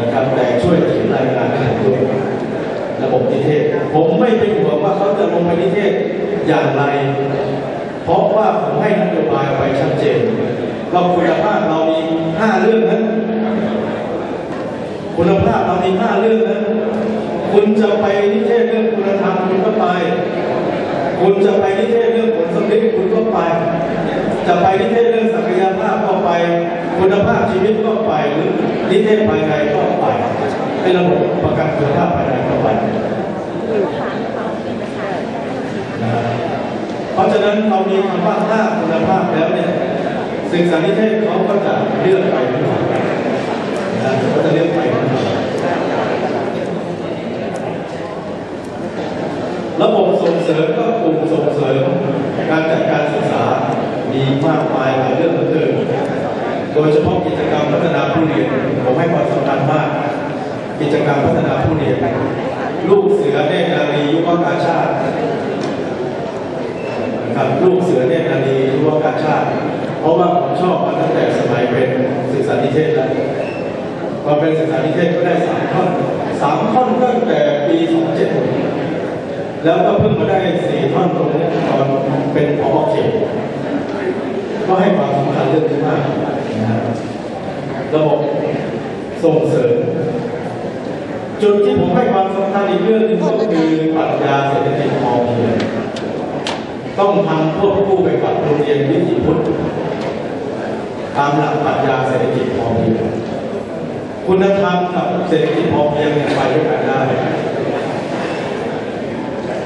นะครับแต่ช่วยเขียนรายงานให้ผมด้วยระบบนิเทศ ผมไม่เป็นห่วงว่าเขาจะลงไปนิเทศอย่างไร เพราะว่าผมให้นโยบายไปชัดเจนว่าคุณภาพเรามีห้าเรื่องนั้นคุณภาพเรามีห้าเรื่องนั้นคุณจะไปนิเทศเรื่องคุณธรรมคุณก็ไป คุณจะไปนิเทศเรื่องผลสำเร็จคุณก็ไป จะไปนิเทศเรื่องศักยภาพก็ไป คุณภาพชีวิตก็ไปหรือนิเทศภายในก็ไปให้ระบบประกันคุณภาพภายในก็ไปนะครับเพราะฉะนั้นเรามีคำว่าห้าคุณภาพแล้วเนี่ยศึกษานิเทศเขาก็จะเลือกไปทั้งหมดนะเขาจะเลือกไปทั้งหมดระบบส่งเสริมก็กลุ่มส่งเสริม การจัดการศึกษามีมากมายหลายเรื่องเหลือเกิน โดยเฉพาะกิจกรรมพัฒนาผู้เรียนผมให้ความสำคัญมาก กิจกรรมพัฒนาผู้เรียน ลูกเสือเนตรนารียุวกาชาตินะครับลูกเสือเนตรนารียุวกาชาติ เพราะว่าผมชอบมาตั้งแต่สมัยเป็นศึกษานิเทศแล้วพอเป็นศึกษานิเทศก็ได้สามท่อนสามท่อนตั้งแต่ปี27แล้วก็เพิ่งมาได้สี่ท่อนตรงนี้ตอนเป็นพอเขตก็ให้ความสำคัญเรื่องนี้มาก นะครับระบบส่งเสริม จุดที่ผมให้ความสำคัญอีกเรื่องหนึงก็คือปรัชญาเศรษฐกิจพอเพียงต้องทำควบคู่ไปกับโรงเรียนวิถีพุทธตามหลักปรัชญาเศรษฐกิจพอเพียงคุณธรรมกับเศรษฐกิจพอเพียงเนี่ยไปด้วยกันได้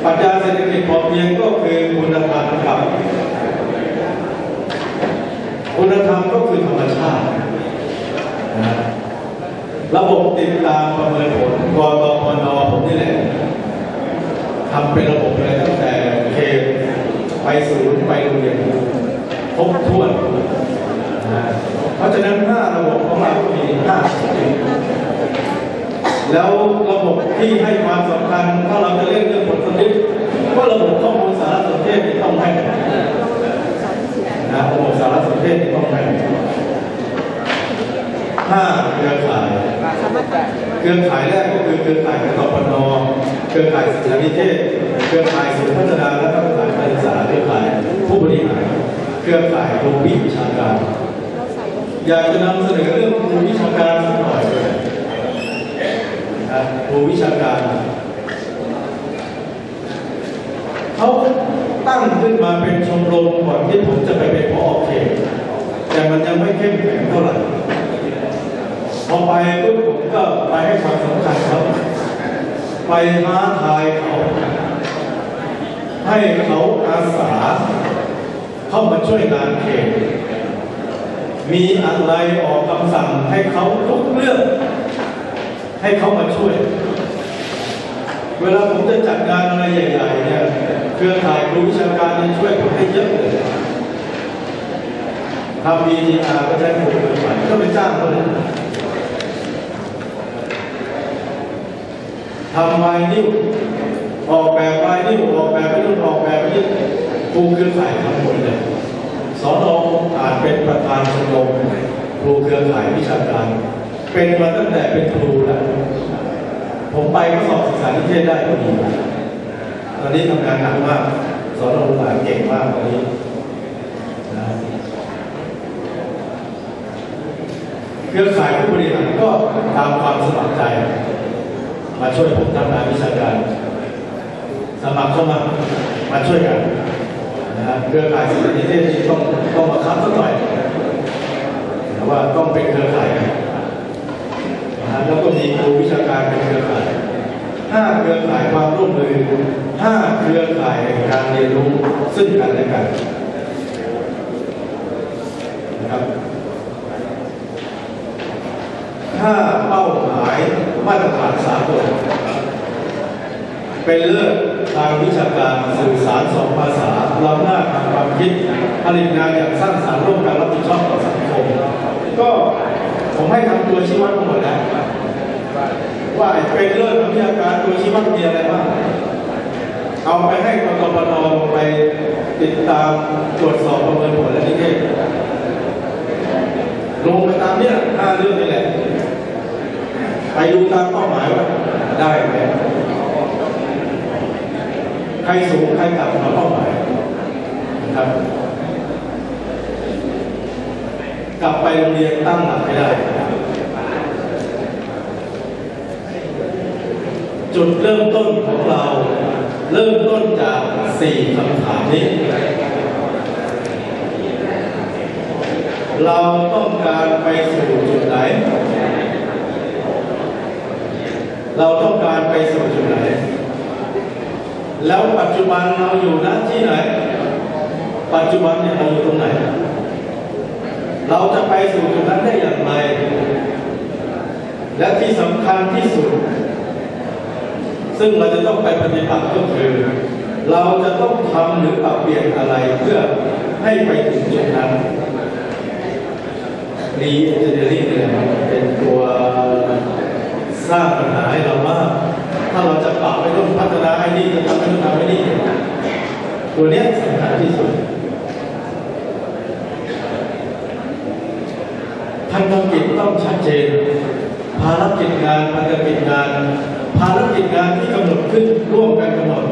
ปรัชญาเศรษฐกิจพอเพียงก็คือคุณธรรมกับ คุณธรรมก็คือธรรมชาตินะระบบติดตามประเมินผลกตพนผมนี่แหละทำเป็นระบบเลยตั้งแต่เขตไปศูนย์ไปโรงเรียนครบถ้วนนะเพราะฉะนั้นห้าระบบของเราก็มีห้าแล้วระบบที่ให้ความสำคัญถ้าเราจะเล่นเรื่องผลผลิตก็ระบบข้อมูลสารสนเทศต้องให้ นะระบบสารสนเทศที่ต้องให้ห้าเครือข่าย เครือข่ายแรกก็คือเครือข่ายกตปนเครือข่ายศึกษานิเทศ เครือข่ายศูนย์พัฒนาและพัฒนาการศึกษา เครือข่ายผู้บริหาร เครือข่ายครูวิชาการ อยากจะนำเสนอเรื่องครูวิชาการสักหน่อยนะครับครูวิชาการเขาตั้งขึ้นมาเป็นชมรมก่อนที่ผมจะไปเป็นพอเขตแต่มันยังไม่เข้มแข็งเท่าไหร่ พอไปปุ๊บผม ก็ไปให้ความสำคัญเขาไปท้าทายเขาให้เขาอาสา เข้ามาช่วยงานเขตมีอะไรออกคำสั่งให้เขาทุกเรื่อง ให้เขามาช่วย เวลาผมจะจัดงานอะไรใหญ่ๆเนี่ยเครือข่ายครูวิชาการช่วยผมให้เยอะเลยทำ VTR ก็ใช้ผมเป็นฝ่ก็ไปจ้างเขาเลย ทำไวนิ้ว ออกแบบไวนิ้วออกแบบไปนู่นออกแบบไปนี่ครูเครือข่ายทั้งหมดเลยสอนออาจเป็นประธานชมรมครูเครือข่ายวิชาการ เป็นมาตั้งแต่เป็นครูแล้ว ผมไปก็สอบศึกษานิเทศได้ก็ดีตอนนี้ทำงานหนักมากสอนอหลานเก่งมากตอนนี้เครือข่ายผู้บริหารก็ตามความสมัครใจ มาช่วยผมทำงานวิชาการ สมัครเข้ามามาช่วยกันนะฮะเครือข่ายสื่อนิเทศที่ต้องต้องมาคับสักหน่อยแต่ว่าต้องเป็นเครือข่ายนะฮะแล้วก็มีครูวิชาการเป็นเครือข่ายห้าเครือข่ายความร่วมมือห้าเครือข่ายการเรียนรู้ซึ่งกันและกันนะครับถ้าเป้าหมาย มาตรฐานสากลเป็นเลิศทางวิชาการสื่อสารสองภาษาล้ำหน้าทางความคิดผลิตงานอย่างสร้างสรรค์ร่วมกันรับผิดชอบต่อสังคม ก็ผมให้ทำตัวชี้วัดทั้งหมดแล้วว่าเป็นเลิศทางวิชาการตัวชี้วัดมีอะไรบ้างเอาไปให้กตปนไปติดตามตรวจสอบประเมินผลและนิเทศลงไปตามเนี่ยห้าเรื่องนี่แหละ ไป ดูตามเป้าหมายว่าได้ไหมใครสูงใครต่ำกว่าเป้าหมายนะครับ กลับไปโรงเรียนตั้งหลักให้ได้ จุดเริ่มต้นของเรา เริ่มต้นจากสี่คำถามนี้ เราต้องการไปสู่จุดไหน เราต้องการไปสู่จุดไหน แล้วปัจจุบันเราอยู่ณที่ไหน ปัจจุบันเนี่ยเราอยู่ตรงไหน เราจะไปสู่จุดนั้นได้อย่างไร และที่สำคัญที่สุด ซึ่งเราจะต้องไปปฏิบัติก็คือ เราจะต้องทำหรือปรับเปลี่ยนอะไรเพื่อให้ไปถึงจุดนั้นดีเอนจิเนียริ่งเนี่ยเป็นตัว สร้างปัญหาให้เรามาถ้าเราจะปรับไปต้องพัฒนาไอ้นี่จะทำให้ต้องทำไอ้นี่ตัวเนี้ยสำคัญที่สุดพันธกิจต้องชัดเจน ภารกิจงานพันธกิจงาน ภารกิจงานที่กำหนดขึ้นร่วมกันกำหนด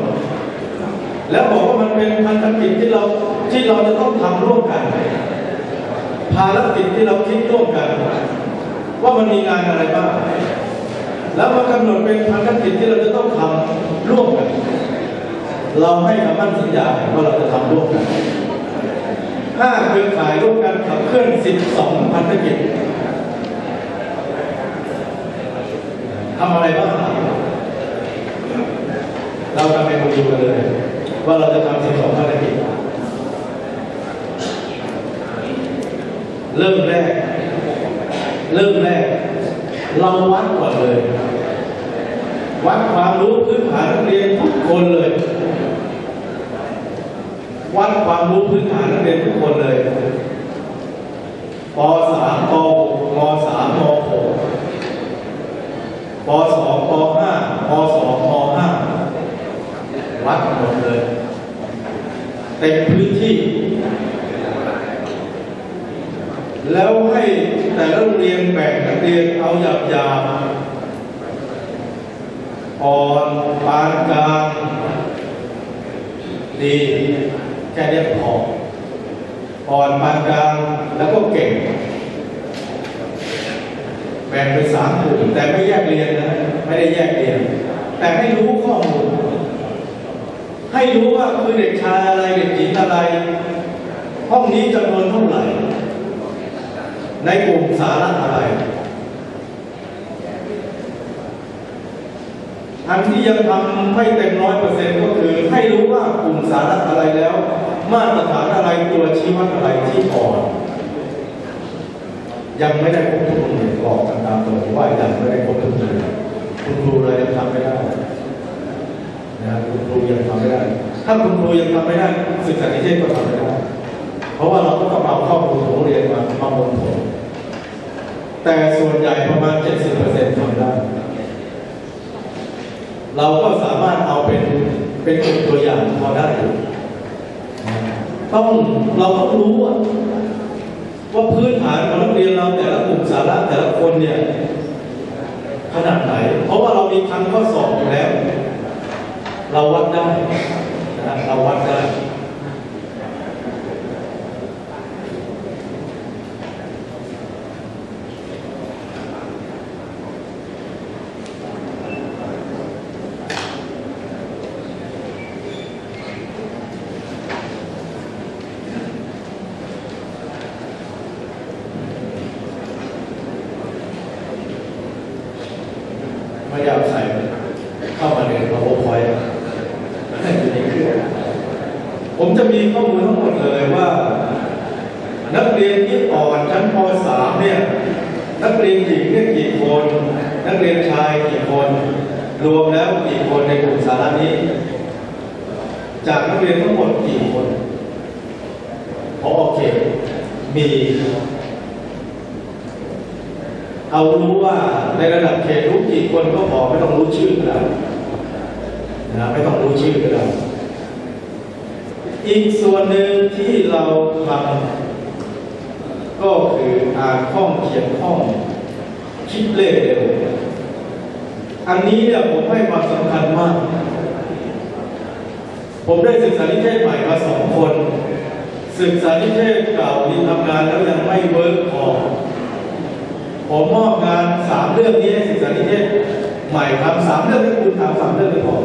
แล้วบอกว่ามันเป็นพันธกิจที่เราที่เราจะต้องทำร่วมกัน ภารกิจที่เราคิดร่วมกัน ว่ามันมีงานอะไรบ้าง แล้วมากำหนดเป็นพันธกิจที่เราจะต้องทำร่วมกัน เราให้คำมั่นสัญญาว่าเราจะทำร่วมกันห้าเครือข่ายร่วมกันขับเคลื่อน12พันธกิจทำอะไรบ้างเราจะไปดูกันเลย ว่าเราจะทำ12ภารกิจเริ่มแรก เริ่มแรก เราวัดก่อนเลย วัดความรู้พื้นฐานนักเรียนทุกคนเลย วัดความรู้พื้นฐานนักเรียนทุกคนเลยป .3 ป .6 ม .3 ม .6 ป .2 ป .5 ป .2 ม .5 วัดหมดเลยเต็มพื้นที่ แล้วให้แต่ละโรงเรียนแบ่งนักเรียนเอาหยาบหยาบๆ อ่อนปานกลางดีแค่เนี้พออ่อนปานกลางแล้วก็เก่งแบ่งเป็นสามกลุ่มแต่ไม่แยกเรียนนะไม่ได้แยกเรียน แต่ให้รู้ข้อมูลให้รู้ว่าคือเด็กชายอะไรเด็กหญิงอะไร ห้องนี้จำนวนเท่าไหร่ ในกลุ่มสาระอะไร อันที่ยังทำไม่เต็มร้อยเปอร์เซ็นต์ก็คือ ให้รู้ว่ากลุ่มสาระอะไรแล้ว มาตรฐานอะไรตัวชี้วัดอะไรที่อ่อนยังไม่ได้ครบทุกโรงเรียนบอกกันตามตรงว่ายังไม่ได้ครบทุกโรงเรียนคุณครูเลยยังทำไม่ได้นะคุณครูยังทำไม่ได้ ถ้าคุณครูยังทำไม่ได้ศึกษาในเทศก็ทำไม่ได้ เพราะว่าเราก็ต้องเอาข้อมูลของโรงเรียนมามาบนผลแต่ส่วนใหญ่ประมาณ 70%ทำได้ เราก็สามารถเอาเป็นเป็นตัวอย่างพอได้ ต้องเราต้องรู้ว่าพื้นฐานของนักเรียนเราแต่ละกลุ่มสาระแต่ละคนเนี่ยขนาดไหน เพราะว่าเรามีทำข้อสอบอยู่แล้ว เราวัดได้นะเราวัดได้ พยายามใส่เข้ามาใน powerpoint ให้อยู่ในเครื่องผ มีข้อมูลทั้งหมดเลยว่า นักเรียนที่อ่อนชั้นป .3 เนี่ยนักเรียนหญิงเนี่ยกี่คน นักเรียนชายกี่คน รวมแล้วกี่คนในกลุ่มสาระนี้ จากนักเรียนทั้งหมดกี่คนพอโอเค มีเอารู้ว่าในระดับเขตรู้กี่คนก็พอไม่ต้องรู้ชื่อก็ได้นะไม่ต้องรู้ชื่อก็ได้ อีกส่วนหนึ่งที่เราทำก็คืออ่านข้องเขียนข้องคิดเลขเร็วอันนี้เนี่ยผมให้ความสำคัญมาก ผมได้ศึกษานิเทศใหม่มาสองคน ศึกษานิเทศเก่าที่ทำงานแล้วยังไม่เวิร์กพอผมมอบงานสามเรื่องนี้ให้ศึกษานิเทศใหม่ครับสามเรื่องที่คุณถามสามเรื่องไม่พอ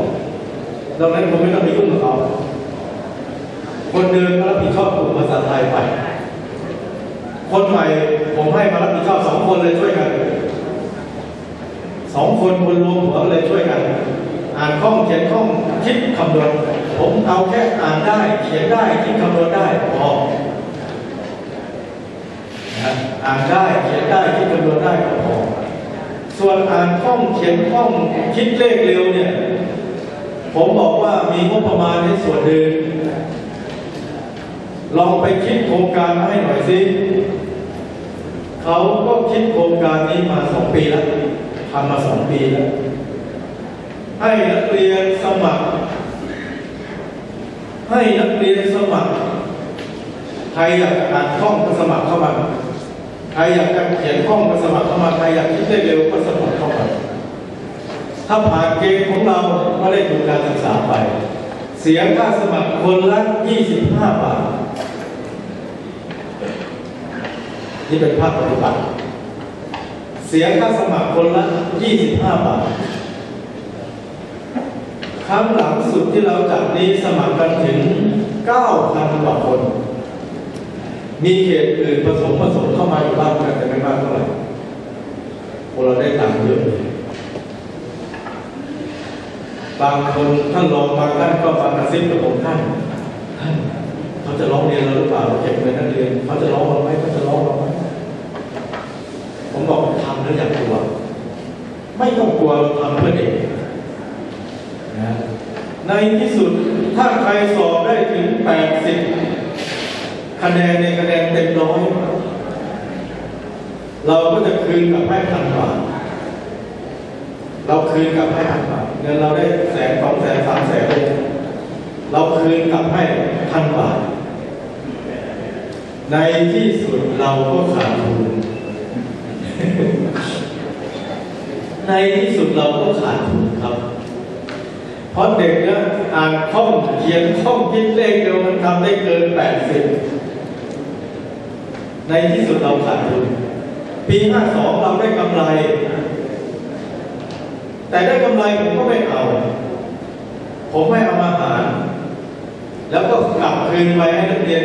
ดังนั้นผมไม่ต้องไปยุ่งกับเขา คนเดินมารับผิดชอบกลุ่มภาษาไทยไป คนใหม่ผมให้มารับผิดชอบสองคนเลยช่วยกัน สองคนคนรวมหัวเลยช่วยกัน อ่านคล่องเขียนคล่องคิดคำนวณ ผมเอาแค่อ่านได้เขียนได้คิดคำนวณได้พอนะอ่านได้เขียนได้คิดคำนวณได้ก็พอส่วนอ่านคล่องเขียนคล่องคิดเลขเร็วเนี่ย ผมบอกว่ามีงบประมาณในส่วนหนึ่ง ลองไปคิดโครงการมาให้หน่อยสิเขาก็คิดโครงการนี้มาสองปีแล้วทำมาสองปีแล้ว ให้นักเรียนสมัคร ให้นักเรียนสมัคร ใครอยากอ่านคล่องก็สมัครเข้ามาใครอยากจะเขียนคล่องก็สมัครเข้ามาใครอยากคิดได้เร็วก็สมัครเข้ามาถ้าผ่านเกณฑ์ของเราก็ได้ทุนการศึกษาไป เสียค่าสมัครคนละ 25 บาท นี่เป็นภาคปฏิบัติ เสียค่าสมัครคนละ 25 บาท ครั้งหลังสุดที่เราจัดนี้สมัครกันถึง 9,000 กว่าคน มีเขตอื่นผสมผสมเข้ามาอยู่บ้างกันแต่ไม่มากเท่าไหร่พวกเราได้ตังค์เยอะเลยบางคนท่านรองบางท่านก็มากระซิบกับผมท่าน เขาจะร้องเรียนเราหรือเปล่าเราเก็บเงินนักเรียนเขาจะร้องเราไหมเขาจะร้องเราไหม ผมบอกทำแล้วอย่ากลัว ไม่ต้องกลัวเราทำเพื่อเด็กนะในที่สุดถ้าใครสอบได้ถึง 80 คะแนนในคะแนนเต็มร้อย เราก็จะคืนกับให้พันบาทเราคืนกับให้พันบาทเงินเราได้แสนสองแสนสามแสนเลยเราคืนกับให้พันบาท ในที่สุดเราก็ขาดทุน ในที่สุดเราก็ขาดทุนครับ เพราะเด็กนี่ยอ่านคล่องเขียนคล่องคิดเลขเดียวมันทำได้เกินแปดสิบในที่สุดเราขาดทุน ปีห้าสองเราได้กำไร แต่ได้กำไรผมก็ไม่เอา ผมไม่เอามาหาร แล้วก็กลับคืนไปให้นักเรียน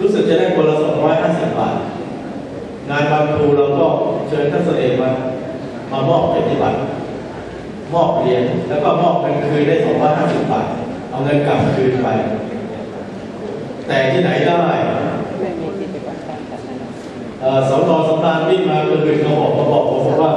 รู้สึกจะได้คนละสองร้อยห้าสิบบาท งานบางครูเราก็เชิญท่านเสด็จมา มามอบเกียรติบัตรมอบเหรียญแล้วก็มอบเงินคืนได้สองร้อยห้าสิบบาท เอาเงินกลับคืนไป แต่ที่ไหนได้เอ่อสอนอสำราญวิ่งมาคือคืนเขาบอกมาบอกผมว่า